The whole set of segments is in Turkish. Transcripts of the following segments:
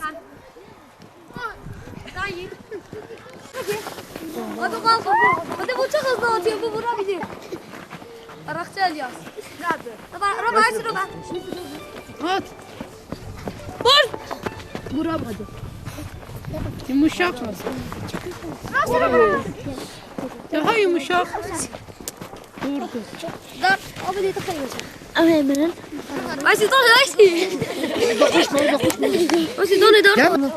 zaten. Hayır. Hadi kalk. Hadi bu çok hızlı atıyor. Bu vurabilir. Arakçı alacağız. Nerede? Roba, roba, aç roba. At. Vur. Vuramadı. Yumuşak mı? Daha yumuşak. Vurdu. Dur. Abi de takayım. Hemen. Vai se tornar assim. Vai se tornar dor.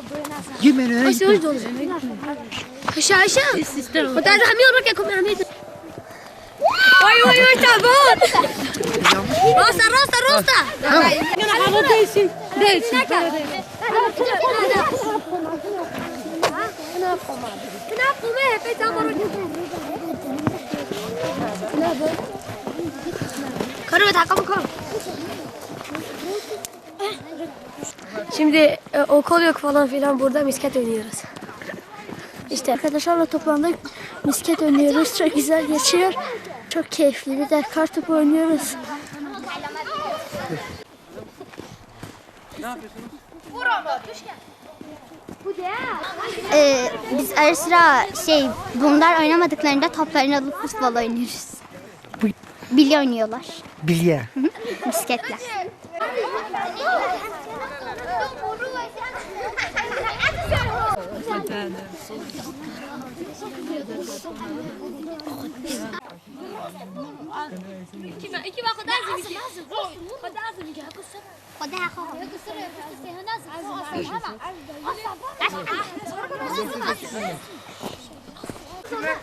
Gimene. Vai se hoje dor. Aşağı aşağı. O da da minha que comer minha. Oi oi oi tá bom. Rosta rosta rosta. Yani hava değsin. Değsin. Kenapa me? Fez amor. Karı da kapı kapı. Şimdi e, okul yok falan filan burada misket oynuyoruz. İşte arkadaşlarla toplandık. Misket oynuyoruz. Çok güzel geçiyor. Çok keyifli. Bir de kartopu oynuyoruz. Ee, biz ara sıra şey bunlar oynamadıklarında toplarını alıp futbol oynuyoruz. Bilye oynuyorlar. Bilye. Bisikletle.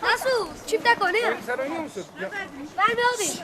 Nasıl? Çift konu ya? Sen oynuyor musun? Ben mi olayım?